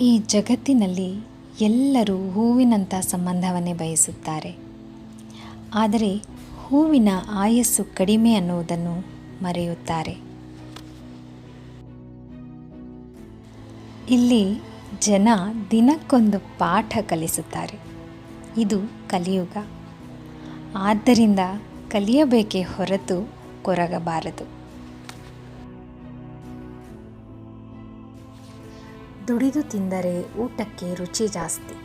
ಈ ಜಗತ್ತಿನಲ್ಲಿ ಎಲ್ಲರೂ ಹೂವಿನಂಥ ಸಂಬಂಧವನ್ನೇ ಬಯಸುತ್ತಾರೆ. ಆದರೆ ಹೂವಿನ ಆಯಸ್ಸು ಕಡಿಮೆ ಅನ್ನುವುದನ್ನು ಮರೆಯುತ್ತಾರೆ. ಇಲ್ಲಿ ಜನ ದಿನಕ್ಕೊಂದು ಪಾಠ ಕಲಿಸುತ್ತಾರೆ. ಇದು ಕಲಿಯುಗ. ಆದ್ದರಿಂದ ಕಲಿಯಬೇಕೇ ಹೊರತು ಕೊರಗಬಾರದು. ದುಡಿದು ತಿಂದರೆ ಊಟಕ್ಕೆ ರುಚಿ ಜಾಸ್ತಿ.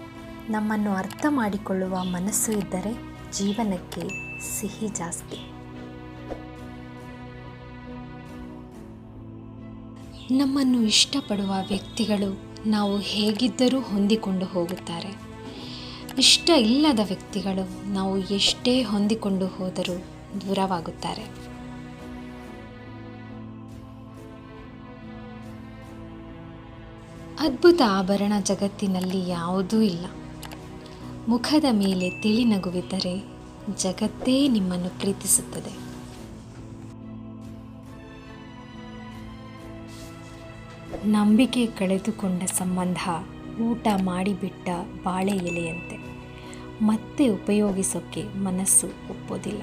ನಮ್ಮನ್ನು ಅರ್ಥ ಮಾಡಿಕೊಳ್ಳುವ ಮನಸ್ಸು ಇದ್ದರೆ ಜೀವನಕ್ಕೆ ಸಿಹಿ ಜಾಸ್ತಿ. ನಮ್ಮನ್ನು ಇಷ್ಟಪಡುವ ವ್ಯಕ್ತಿಗಳು ನಾವು ಹೇಗಿದ್ದರೂ ಹೊಂದಿಕೊಂಡು ಹೋಗುತ್ತಾರೆ. ಇಷ್ಟ ಇಲ್ಲದ ವ್ಯಕ್ತಿಗಳು ನಾವು ಎಷ್ಟೇ ಹೊಂದಿಕೊಂಡು ಹೋದರೂ ದೂರವಾಗುತ್ತಾರೆ. ಅದ್ಭುತ ಆಭರಣ ಜಗತ್ತಿನಲ್ಲಿ ಯಾವುದೂ ಇಲ್ಲ. ಮುಖದ ಮೇಲೆ ತಿಳಿ ನಗುವಿದ್ದರೆ ಜಗತ್ತೇ ನಿಮ್ಮನ್ನು ಪ್ರೀತಿಸುತ್ತದೆ. ನಂಬಿಕೆ ಕಳೆದುಕೊಂಡ ಸಂಬಂಧ ಊಟ ಮಾಡಿಬಿಟ್ಟ ಬಾಳೆ ಎಲೆಯಂತೆ. ಮತ್ತೆ ಉಪಯೋಗಿಸೋಕ್ಕೆ ಮನಸ್ಸು ಒಪ್ಪೋದಿಲ್ಲ.